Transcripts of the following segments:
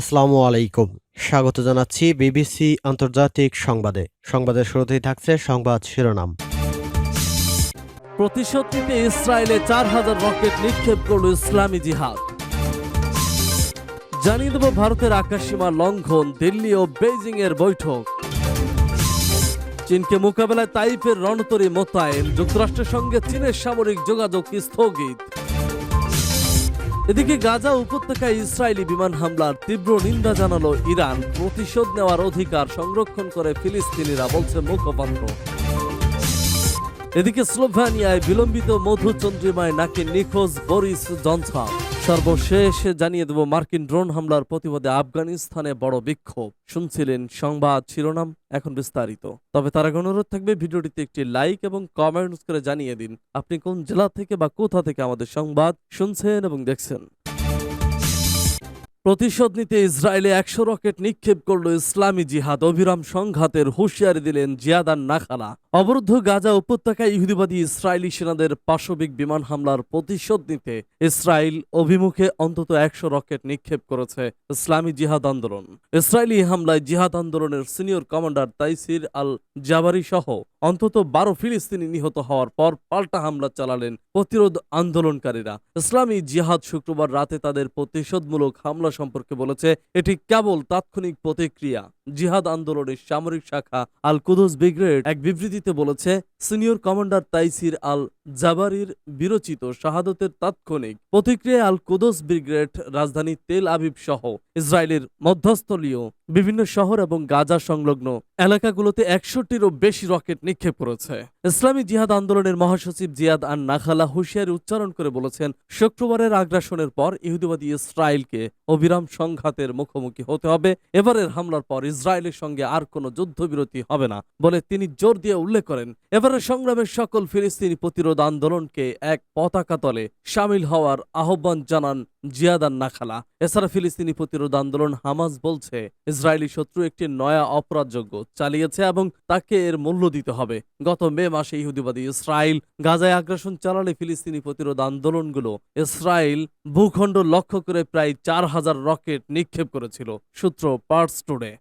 আসসালামু আলাইকুম। স্বাগত জানাচ্ছি বিবিসি আন্তর্জাতিক সংবাদে। সংবাদের শুরুতেই থাকছে সংবাদ শিরোনাম। প্রতিশোধ নিতে ইসরায়েলে চার হাজার রকেট নিক্ষেপ করল ইসলামী জিহাদ। জানিয়ে দেব ভারতের আকাশসীমা লঙ্ঘন, দিল্লি ও বেইজিং এর বৈঠক। চীনকে মোকাবেলায় তাইপের রণতরী মোতায়েন, যুক্তরাষ্ট্রের সঙ্গে চীনের সামরিক যোগাযোগ স্থগিত। এদিকে গাজা উপত্যকায় ইসরায়েলি বিমান হামলার তীব্র নিন্দা জানালো ইরান। প্রতিশোধ নেওয়ার অধিকার সংরক্ষণ করে ফিলিস্তিনিরা বলছে মুখপাত্র। এদিকে স্লোভানিয়ায় বিলম্বিত মধুচন্দ্রিমায় নাকি নিখোঁজ বরিস জনসন সর্বশেষ জানিয়ে দেব, মার্কিন ড্রোন হামলার প্রতিবাদে আফগানিস্তানে বড় বিক্ষোভ। শুনছিলেন সংবাদ শিরোনাম, এখন বিস্তারিত। তবে তার আগে অনুরোধ থাকবে, ভিডিওটিতে একটি লাইক এবং কমেন্টস করে জানিয়ে দিন, আপনি কোন জেলা থেকে বা কোথা থেকে আমাদের সংবাদ শুনছেন এবং দেখছেন। প্রতিশোধ নিতে ইসরায়েলে একশো রকেট নিক্ষেপ করল ইসলামী জিহাদ। অবিরাম সংঘাতের হুঁশিয়ারি দিলেন জিয়াদান নাখালা। অবরুদ্ধ গাজা উপত্যকায় ইহুদিবাদী ইসরায়েলি সেনাদের পাশবিক বিমান হামলার প্রতিশোধ নিতে ইসরায়েল অভিমুখে অন্তত একশো রকেট নিক্ষেপ করেছে ইসলামী জিহাদ আন্দোলন। ইসরায়েলি হামলায় জিহাদ আন্দোলনের সিনিয়র কমান্ডার তাইসির আল জাবারি সহ অন্তত বারো ফিলিস্তিনি নিহত হওয়ার পর পাল্টা হামলা চালালেন প্রতিরোধ আন্দোলনকারীরা। ইসলামী জিহাদ শুক্রবার রাতে তাদের প্রতিশোধমূলক হামলা সম্পর্কে বলেছে এটি কেবল তাৎক্ষণিক প্রতিক্রিয়া। জিহাদ আন্দোলনের সামরিক শাখা আল কুদুস ব্রিগেড এক বিবৃতিতে বলেছে, সিনিয়র কমান্ডার তাইসির আল জাবারির বিরচিত শাহাদতের তাৎক্ষণিক প্রতিক্রিয়ায় আল কুদস ব্রিগেড রাজধানী তেল আবিব সহ ইসরায়েলের মধ্যস্থলীয় বিভিন্ন শহর এবং গাজা সংলগ্ন এলাকাগুলোতে একশোটিরও বেশি রকেট নিক্ষেপ করেছে। ইসলামী জিহাদ আন্দোলনের মহাসচিব জিয়াদ আন নাখালা হুশিয়ারি উচ্চারণ করে বলেছেন, শুক্রবারের আগ্রাসনের পর ইহুদিবাদী ইসরায়েলকে অবিরাম সংঘাতের মুখোমুখি হতে হবে, এবারের হামলার পর ইসরায়েলের সঙ্গে আর কোনো যুদ্ধবিরতি হবে না বলে তিনি জোর দিয়ে উল্লেখ করেন। এবারের সংগ্রামের সকল ফিলিস্তিনি প্রতিরোধ আন্দোলনকে এক পতাকা তলে সামিল হওয়ার আহ্বান জানান জিয়াদান নাখালা। এছাড়া ফিলিস্তিনি প্রতিরোধ আন্দোলন হামাস বলছে, ইসরায়েলি শত্রু একটি নয়া অপরাধযোগ্য চালিয়েছে এবং তাকে এর মূল্য দিতে হবে। গত মে মাসে ইহুদিবাদী ইসরায়েল গাজায় আগ্রাসন চালালে ফিলিস্তিনি প্রতিরোধ আন্দোলনগুলো ইসরায়েল ভূখণ্ড লক্ষ্য করে প্রায় চার হাজার রকেট নিক্ষেপ করেছিল, সূত্র পার্টস টুডে।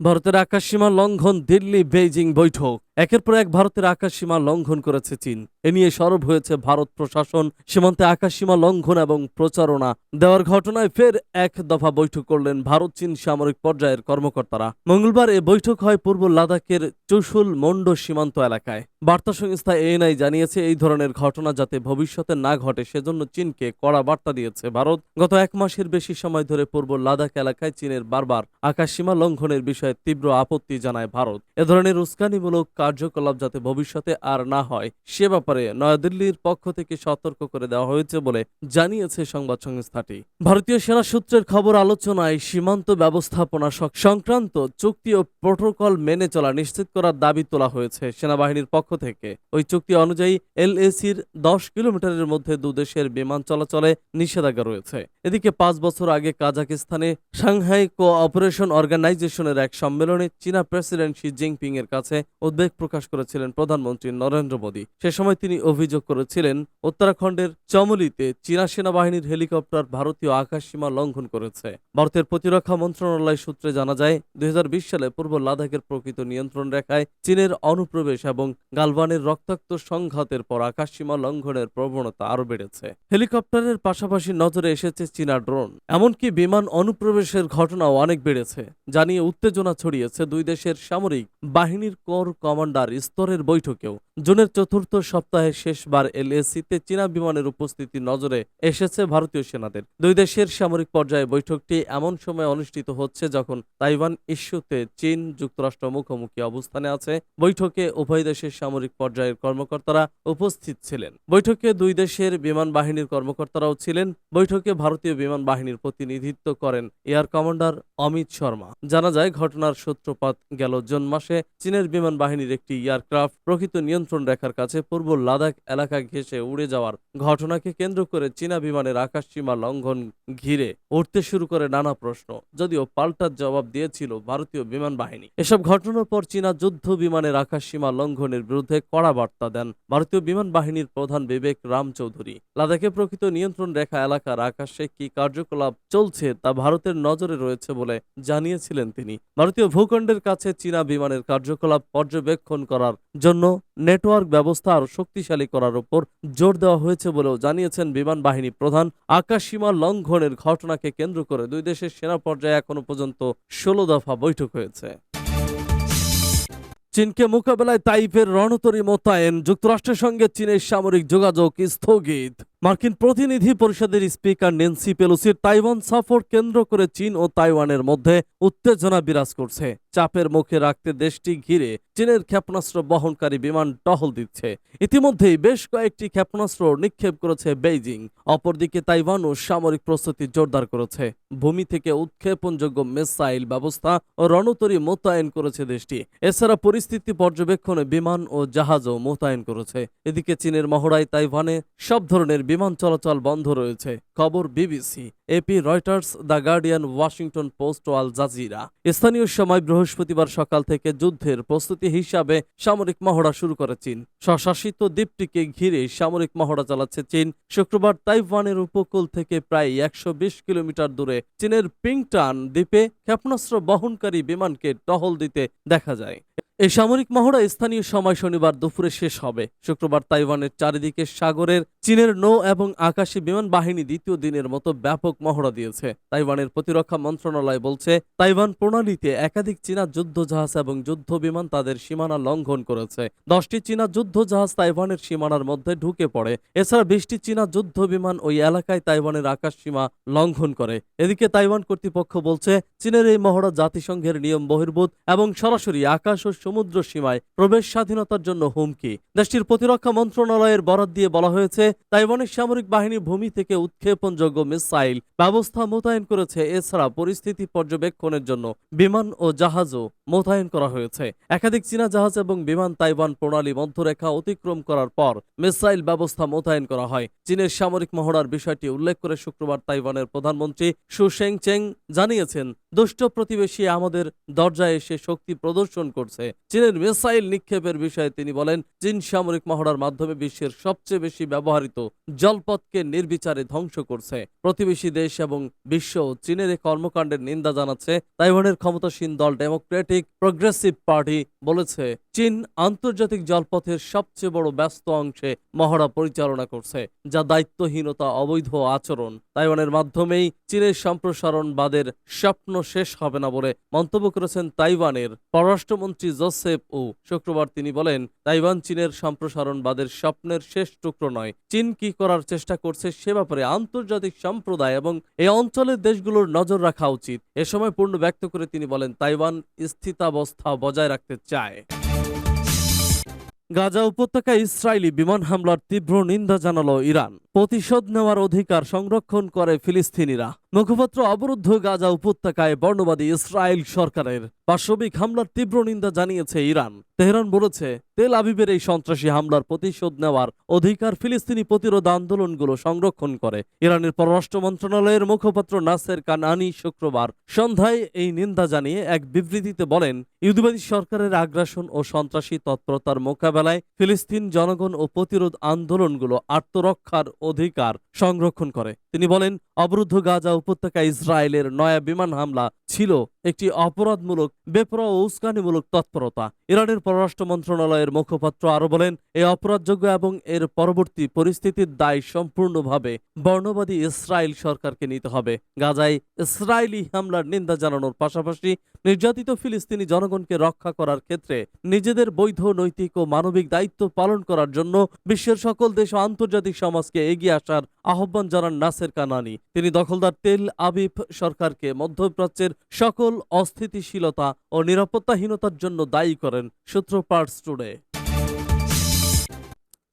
ভারতের আকাশসীমা লঙ্ঘন দিল্লি বেইজিং বৈঠক। একের পর এক ভারতের আকাশসীমা লঙ্ঘন করেছে চীন। এ নিয়ে সরব হয়েছে ভারত প্রশাসন। সীমান্তে আকাশসীমা লঙ্ঘন এবং প্রচারণা দেওয়ার ঘটনায় ফের এক দফা বৈঠক করলেন ভারত, চীন সামরিক পর্যায়ের কর্মকর্তারা। মঙ্গলবার এ বৈঠক হয় পূর্ব লাদাখের চুশুল মন্ড সীমান্ত এলাকায়। বার্তা সংস্থা এএনআই জানিয়েছে, এই ধরনের ঘটনা যাতে ভবিষ্যতে না ঘটে, সেজন্য চীনকে কড়া বার্তা দিয়েছে ভারত। গত এক মাসের বেশি সময় ধরে পূর্ব লাদাখ এলাকায় চীনের বারবার আকাশসীমা লঙ্ঘনের বিষয়ে তীব্র আপত্তি জানায় ভারত। এ ধরনের উস্কানিমূলক কার্যকলাপ যাতে ভবিষ্যতে আর না হয়। সে ব্যাপারে নয়াদিল্লির পক্ষ থেকে সতর্ক করে দেওয়া হয়েছে বলে জানিয়েছে সংবাদ সংস্থাটি। ভারতীয় সেনা সূত্রের খবর, আলোচনায় সীমান্ত ব্যবস্থাপনা সংক্রান্ত চুক্তি ও প্রোটোকল মেনে চলা নিশ্চিত করার দাবি তোলা হয়েছে সেনাবাহিনীর পক্ষ থেকে। ওই চুক্তি অনুযায়ী এলএসির দশ কিলোমিটারের মধ্যে দুদেশের বিমান চলাচলে নিষেধাজ্ঞা রয়েছে। এদিকে পাঁচ বছর আগে কাজাকিস্তানে সাংহাই কো কোঅপারেশন অর্গানাইজেশনের এক সম্মেলনে চীনা প্রেসিডেন্ট শি জিনপিং এর কাছে উদ্বেগ প্রকাশ করেছিলেন প্রধানমন্ত্রী নরেন্দ্র মোদী। সে সময় তিনি অভিযোগ করেছিলেন, উত্তরাখণ্ডের চমলিতে চীনা সেনাবাহিনীর হেলিকপ্টার ভারতীয় আকাশসীমা লঙ্ঘন করেছে। ভারতের প্রতিরক্ষা মন্ত্রণালয় সূত্রে জানা যায়, দুই সালে পূর্ব লাদাখের প্রকৃত নিয়ন্ত্রণ রেখায় চীনের অনুপ্রবেশ এবং গালওয়ানের রক্তাক্ত সংঘাতের পর আকাশসীমা লঙ্ঘনের প্রবণতা আরও বেড়েছে। হেলিকপ্টারের পাশাপাশি নজরে এসেছে চীনা ড্রোন। এমনকি বিমান অনুপ্রবেশের ঘটনাও অনেক বেড়েছে। জানিয়ে উত্তেজনা ছড়িয়েছে দুই দেশের সামরিক বাহিনীর কোর কমান্ডার স্তরের বৈঠকেও জুনের চতুর্থ সপ্তাহে শেষবার এলএসিতে চীনা বিমানের উপস্থিতি নজরে এসেছে ভারতীয় সেনাদের। দুই দেশের সামরিক পর্যায়ে বৈঠকটি এমন সময় অনুষ্ঠিত হচ্ছে যখন তাইওয়ান ইস্যুতে চীন যুক্তরাষ্ট্র মুখোমুখি অবস্থানে আছে। বৈঠকে উভয় দেশের সামরিক পর্যায়ের কর্মকর্তারা উপস্থিত ছিলেন। বৈঠকে দুই দেশের বিমান বাহিনীর কর্মকর্তারাও ছিলেন। বৈঠকে ভারতীয় বিমান বাহিনীর প্রতিনিধিত্ব করেন এয়ার কমান্ডার অমিত শর্মা। জানা যায়, ঘটনার সূত্রপাত গেল জুন মাসে চীনের বিমান বাহিনীর একটি এয়ারক্রাফট প্রকৃত নিয়ন্ত্রণ নিয়ন্ত্রণ রেখার কাছে পূর্ব লাদাখ এলাকা ঘেঁষে উড়ে যাওয়ার ঘটনাকে কেন্দ্র করে চীনা বিমানের আকাশসীমা লঙ্ঘন ঘিরে উঠতে শুরু করে নানা প্রশ্ন, যদিও পাল্টার জবাব দিয়েছিল ভারতীয় বিমান বাহিনী। এসব ঘটনার পর চীনা যুদ্ধ বিমানের আকাশসীমা লঙ্ঘনের বিরুদ্ধে কড়া বার্তা দেন ভারতীয় বিমান বাহিনীর প্রধান বিবেক রাম চৌধুরী লাদাখে প্রকৃত নিয়ন্ত্রণ রেখা এলাকার আকাশে কি কার্যকলাপ চলছে তা ভারতের নজরে রয়েছে বলে জানিয়েছিলেন তিনি। ভারতীয় ভূখণ্ডের কাছে চীনা বিমানের কার্যকলাপ পর্যবেক্ষণ করার জন্য নেটওয়ার্ক ব্যবস্থা আরও শক্তিশালী করার উপর জোর দেওয়া হয়েছে বলেও জানিয়েছেন বিমান বাহিনী প্রধান আকাশসীমা লঙ্ঘনের ঘটনাকে কেন্দ্র করে দুই দেশের সেনা পর্যায়ে এখনও পর্যন্ত ষোলো দফা বৈঠক হয়েছে। চীনকে মোকাবেলায় তাইফের রণতরী মোতায়েন, যুক্তরাষ্ট্রের সঙ্গে চীনের সামরিক যোগাযোগ স্থগিত। মার্কিন প্রতিনিধি পরিষদের স্পিকার নেন্সি পেলোসির তাইওয়ান সফর কেন্দ্র করে চীন ও তাইওয়ানের মধ্যে উত্তেজনা বিরাজ করছে। চাপের মুখে রাখতে দেশটি ঘিরে চীনের ক্ষেপণাস্ত্র বহনকারী বিমান টহল দিচ্ছে। ইতিমধ্যেই বেশ কয়েকটি ক্ষেপণাস্ত্র নিক্ষেপ করেছে বেইজিং। অপরদিকে তাইওয়ানও সামরিক প্রস্তুতি জোরদার করেছে। ভূমি থেকে উৎক্ষেপণযোগ্য মিসাইল ব্যবস্থা ও রণতরী মোতায়েন করেছে দেশটি। এছাড়া পরিস্থিতি পর্যবেক্ষণে বিমান ও জাহাজও মোতায়েন করেছে। এদিকে চীনের মহড়ায় তাইওয়ানে সব ধরনের বিমান চলাচল বন্ধ রয়েছে, খবর BBC. AP Reuters, the Guardian, Washington Post O Al Jazeera. স্থানীয় সময় বৃহস্পতিবার সকাল থেকে যুদ্ধের প্রস্তুতি হিসাবে সামরিক মহড়া শুরু করে চীন। স্বশাসিত দ্বীপটিকে ঘিরে সামরিক মহড়া চালাচ্ছে চীন। শুক্রবার তাইওয়ানের উপকূল থেকে প্রায় একশো বিশ কিলোমিটার দূরে চীনের পিংটান দ্বীপে ক্ষেপণাস্ত্র বহনকারী বিমানকে টহল দিতে দেখা যায়। এই সামরিক মহড়া স্থানীয় সময় শনিবার দুপুরে শেষ হবে। শুক্রবার তাইওয়ানের চারিদিকে সাগরের, চীনের নৌ এবং আকাশী বিমান বাহিনী দ্বিতীয় দিনের মতো ব্যাপক মহড়া দিয়েছে। তাইওয়ানের প্রতিরক্ষা মন্ত্রণালয় বলছে, তাইওয়ান প্রণালীতে একাধিক চীনা যুদ্ধ জাহাজ এবং যুদ্ধ বিমান তাদের সীমানা লঙ্ঘন করেছে। দশটি চীনা যুদ্ধ জাহাজ তাইওয়ানের সীমানার মধ্যে ঢুকে পড়ে। এছাড়া বিশটি চীনা যুদ্ধ বিমান ওই এলাকায় তাইওয়ানের আকাশ সীমা লঙ্ঘন করে। এদিকে তাইওয়ান কর্তৃপক্ষ বলছে, চীনের এই মহড়া জাতিসংঘের নিয়ম বহির্ভূত এবং সরাসরি আকাশ ও সমুদ্র সীমায় প্রবেশ স্বাধীনতার জন্য হুমকি। দেশটির প্রতিরক্ষা মন্ত্রণালয়ের বরাদ দিয়ে বলা হয়েছে, তাইওয়ানের সামরিক বাহিনী ভূমি থেকে উৎক্ষেপণযোগ্য মিসাইল ব্যবস্থা মোতায়েন করেছে। এছাড়া পরিস্থিতি পর্যবেক্ষণের জন্য বিমান ও জাহাজও মোতায়েন করা হয়েছে। একাধিক চীনা জাহাজ এবং বিমান তাইওয়ান প্রণালী মধ্যরেখা অতিক্রম করার পর মিসাইল ব্যবস্থা মোতায়েন করা হয়। চীনের সামরিক মহড়ার বিষয়টি উল্লেখ করে শুক্রবার তাইওয়ানের প্রধানমন্ত্রী সু শেং চেং জানিয়েছেন, দুষ্ট প্রতিবেশী আমাদের দরজায় এসে শক্তি প্রদর্শন করছে। চীনের মিসাইল নিক্ষেপের বিষয়ে তিনি বলেন, চীন সামরিক মহড়ার মাধ্যমে বিশ্বের সবচেয়ে বেশি ব্যবহৃত জলপথকে নির্বিচারে ধ্বংস করছে। প্রতিবেশী দেশ এবং বিশ্ব চীনের এই কর্মকাণ্ডের নিন্দা জানাচ্ছে। তাইওয়ানের ক্ষমতাসীন দল ডেমোক্রেটিক প্রগ্রেসিভ পার্টি বলেছে, চীন আন্তর্জাতিক জলপথের সবচেয়ে বড় ব্যস্ত অংশে মহড়া পরিচালনা করছে, যা দায়িত্বহীনতা অবৈধ আচরণ। তাইওয়ানের মাধ্যমেই চীনের সম্প্রসারণবাদের স্বপ্ন শেষ হবে না বলে মন্তব্য করেছেন তাইওয়ানের পররাষ্ট্রমন্ত্রী জোসেফ ও। শুক্রবার তিনি বলেন, তাইওয়ান চীনের সম্প্রসারণবাদের স্বপ্নের শেষ টুকরো নয়। চীন কি করার চেষ্টা করছে সে ব্যাপারে আন্তর্জাতিক সম্প্রদায় এবং এই অঞ্চলের দেশগুলোর নজর রাখা উচিত। এ সময় পূর্ণ ব্যক্ত করে তিনি বলেন, তাইওয়ান স্থিতাবস্থা বজায় রাখতে চায়। গাজা উপত্যকায় ইসরায়েলি বিমান হামলার তীব্র নিন্দা জানালো ইরান। প্রতিশোধ নেওয়ার অধিকার সংরক্ষণ করে ফিলিস্তিনিরা। মুখপাত্র অবরুদ্ধ গাজা উপত্যকায় বর্ণবাদী ইসরায়েল সরকারের পাশবিক হামলার তীব্র নিন্দা জানিয়েছে ইরান। তেহরান বলেছে, তেল আবিবের এই সন্ত্রাসী হামলার প্রতিশোধ নেওয়ার অধিকার ফিলিস্তিনি প্রতিরোধ আন্দোলনগুলো সংরক্ষণ করে। ইরানের পররাষ্ট্র মন্ত্রণালয়ের মুখপাত্র নাসের কানানি শুক্রবার সন্ধ্যায় এই নিন্দা জানিয়ে এক বিবৃতিতে বলেন ইহুদিবাদী সরকারের আগ্রাসন ও সন্ত্রাসী তৎপরতার মোকাবেলায় ফিলিস্তিন জনগণ ও প্রতিরোধ আন্দোলনগুলো আত্মরক্ষার অধিকার সংরক্ষণ করে। তিনি বলেন, অবরুদ্ধ গাজা উপত্যকা ইসরায়েলের নয়া বিমান হামলা ছিল। একটি অপরাধমূলক, বেপরোয়া ও উস্কানিমূলক তৎপরতা। ইরানের পররাষ্ট্র মন্ত্রণালয়ের মুখপাত্র আরও বলেন, এই অপরাধযোগ্য এবং এর পরবর্তী পরিস্থিতির দায় সম্পূর্ণভাবে বর্ণবাদী ইসরায়েল সরকারকে নিতে হবে। গাজায় ইসরায়েলি হামলার নিন্দা জানানোর পাশাপাশি নির্যাতিত ফিলিস্তিনি জনগণকে রক্ষা করার ক্ষেত্রে নিজেদের বৈধ, নৈতিক ও মানবিক দায়িত্ব পালন করার জন্য বিশ্বের সকল দেশ ও আন্তর্জাতিক সমাজকে এগিয়ে আসার আহ্বান জানান নাসের কানানি। তিনি দখলদার তেল আবিব সরকারকে মধ্যপ্রাচ্যের সকল অস্থিতিশীলতা ও নিরাপত্তাহীনতার জন্য দায়ী করেন সূত্র পার্টস টুডে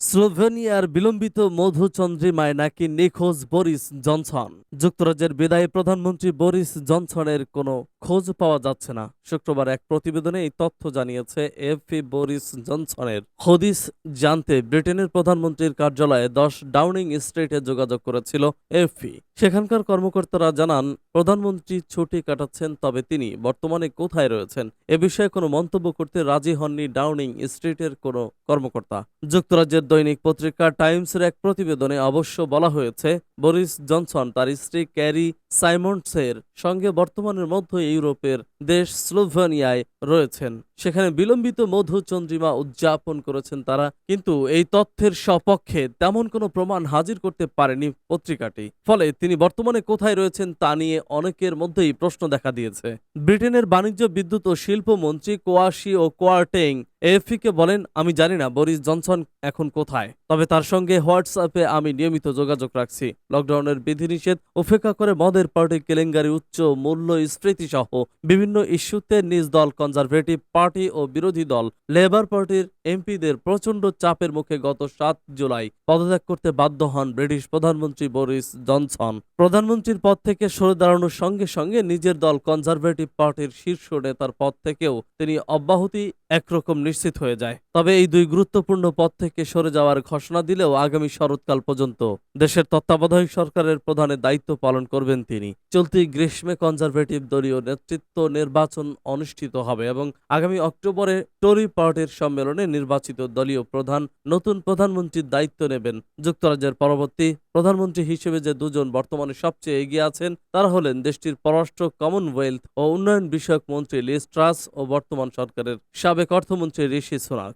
স্লোভেনিয়ার বিলম্বিত মধুচন্দ্রিমায় নাকি নিখোঁজ বরিস জনসন। যুক্তরাজ্যের বিদায়ী প্রধানমন্ত্রী বরিস জনসনের কোনো খোঁজ পাওয়া যাচ্ছে না। শুক্রবার এক প্রতিবেদনে এই তথ্য জানিয়েছে এফপি বরিস জনসনের। হদিস জানতে ব্রিটেনের প্রধানমন্ত্রীর কার্যালয়ে দশ ডাউনিং স্ট্রিটে যোগাযোগ করেছিল এফপি। সেখানকার কর্মকর্তারা জানান, প্রধানমন্ত্রী ছুটি কাটাচ্ছেন, তবে তিনি বর্তমানে কোথায় রয়েছেন? এ বিষয়ে কোনো মন্তব্য করতে রাজি হননি ডাউনিং স্ট্রিটের কোনো কর্মকর্তা। যুক্তরাজ্যের দৈনিক পত্রিকা টাইমসের এক প্রতিবেদনে অবশ্য বলা হয়েছে, বরিস জনসন তার স্ত্রী ক্যারি সাইমন্ডসের সঙ্গে বর্তমানের মধ্য ইউরোপের দেশ স্লোভেনিয়ায় রয়েছেন। সেখানে বিলম্বিত মধু চন্দ্রিমা উদযাপন করেছেন তারা, কিন্তু এই তথ্যের সপক্ষে তেমন কোনো প্রমাণ হাজির করতে পারেনি পত্রিকাটি। ফলে তিনি বর্তমানে কোথায় রয়েছেন তা নিয়ে অনেকের মধ্যেই প্রশ্ন দেখা দিয়েছে। ব্রিটেনের বাণিজ্য বিদ্যুৎ ও শিল্প মন্ত্রী কোয়াশি ও কোয়ার্টেং এফিকে বলেন, আমি জানি না, বরিস জনসন এখন কোথায় তবে তার সঙ্গে হোয়াটসঅ্যাপে আমি নিয়মিত যোগাযোগ রাখছি। লকডাউনের বিধিনিষেধ উপেক্ষা করে মদের পার্টি, কেলেঙ্কারি, উচ্চ মূল্য স্ফীতি সহ বিভিন্ন ইস্যুতে নিজ দল, কনজারভেটিভ পার্টি ও বিরোধী দল, লেবার পার্টির এমপিদের প্রচণ্ড চাপের মুখে গত সাত জুলাই পদত্যাগ করতে বাধ্য হন ব্রিটিশ প্রধানমন্ত্রী বরিস জনসন। প্রধানমন্ত্রীর পদ থেকে সরে দাঁড়ানোর সঙ্গে সঙ্গে নিজের দল, কনজারভেটিভ পার্টির শীর্ষ নেতার পদ থেকেও তিনি অব্যাহতি একরকম নিশ্চিত হয়ে যায়। তবে এই দুই গুরুত্বপূর্ণ পদ থেকে সরে যাওয়ার ঘোষণা দিলেও আগামী শরৎকাল পর্যন্ত দেশের তত্ত্বাবধায়ক সরকারের প্রধানের দায়িত্ব পালন করবেন তিনি। চলতি গ্রীষ্মে কনজারভেটিভ দলীয় নেতৃত্ব নির্বাচন অনুষ্ঠিত হবে এবং আগামী অক্টোবরে টরি পার্টির সম্মেলনে নির্বাচিত দলীয় প্রধান, নতুন প্রধানমন্ত্রীর দায়িত্ব নেবেন। যুক্তরাজ্যের পরবর্তী প্রধানমন্ত্রী হিসেবে যে দুজন বর্তমানে সবচেয়ে এগিয়ে আছেন, তারা হলেন দেশটির পররাষ্ট্র কমনওয়েলথ ও উন্নয়ন বিষয়ক মন্ত্রী লিস ট্রাস ও বর্তমান সরকারের সাবেক অর্থমন্ত্রী ঋষি সোনাক।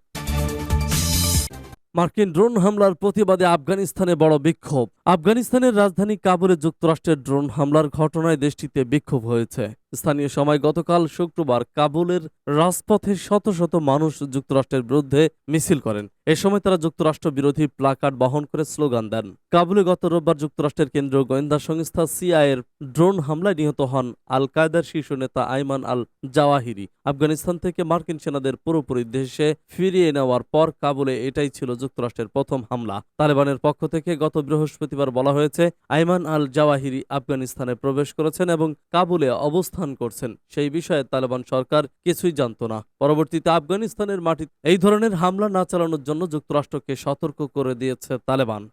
মার্কিন ড্রোন হামলার প্রতিবাদে আফগানিস্তানে বড় বিক্ষোভ। আফগানিস্তানের রাজধানী কাবুলে যুক্তরাষ্ট্রের ড্রোন হামলার ঘটনায় দেশটিতে বিক্ষোভ হয়েছে। স্থানীয় সময় গতকাল শুক্রবার কাবুলের রাজপথে শত শত মানুষ যুক্তরাষ্ট্রের বিরুদ্ধে মিছিল করেন। এ সময় তারা যুক্তরাষ্ট্র বিরোধী প্লাকার্ড বহন করে স্লোগান দেন। কাবুলে গত রোববার যুক্তরাষ্ট্রের কেন্দ্রীয় গোয়েন্দা সংস্থা সিআইয়ের ড্রোন হামলায় নিহত হন আল কায়দার শীর্ষ নেতা আইমান আল জাওয়াহিরি আফগানিস্তান থেকে মার্কিন সেনাদের পুরোপুরি দেশে ফিরিয়ে নেওয়ার পর কাবুলে এটাই ছিল যুক্তরাষ্ট্রের প্রথম হামলা। তালেবানের পক্ষ থেকে গত বৃহস্পতিবার বলা হয়েছে, আইমান আল জাওয়াহিরি আফগানিস্তানে প্রবেশ করেছেন এবং কাবুলে অবস্থান করছেন। সেই বিষয়ে তালেবান সরকার কিছুই জানত না। পরবর্তীতে আফগানিস্তানের মাটিতে এই ধরনের হামলা না চালানোর জন্য যুক্তরাষ্ট্রকে সতর্ক করে দিয়েছে তালেবান।